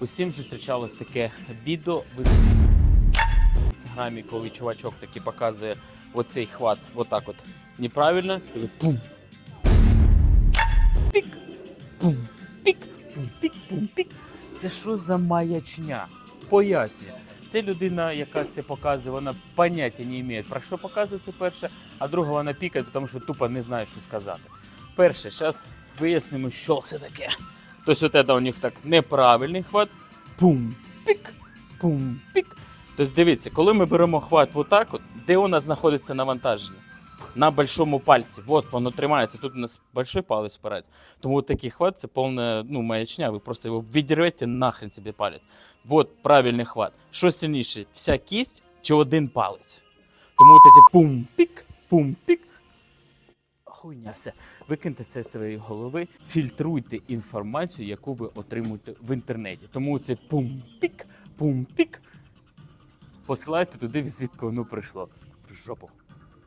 Усім зустрічалось таке відео в інстаграмі, коли чувачок такий показує оцей хват, отак от неправильно. і Пум. Пік. Пум. Пік. Пум. Пік. Пум. Пік. Це що за маячня? Пояснюю. Це людина, яка це показує, вона поняття не має, про що показує це перше, а друга вона пікає, тому що тупо не знає, що сказати. Перше, зараз вияснимо, що це таке. Тобто, от це у них так неправильний хват. Пум, пік, пум, пік. Тобто, дивіться, коли ми беремо хват отак, от, де у нас знаходиться навантаження? На большому пальці. От воно тримається. Тут у нас большой палець впирається. Тому от такий хват це повна ну, маячня. Ви просто його відірвете нахрен собі палець. От правильний хват. Що сильніше, вся кість чи один палець? Тому от ці пум-пік, пум-пік. Хуйня все. Викиньте це з своєї голови, фільтруйте інформацію, яку ви отримуєте в інтернеті. Тому це пум-пік, пум-пік. Посилайте туди, звідки воно прийшло. В жопу.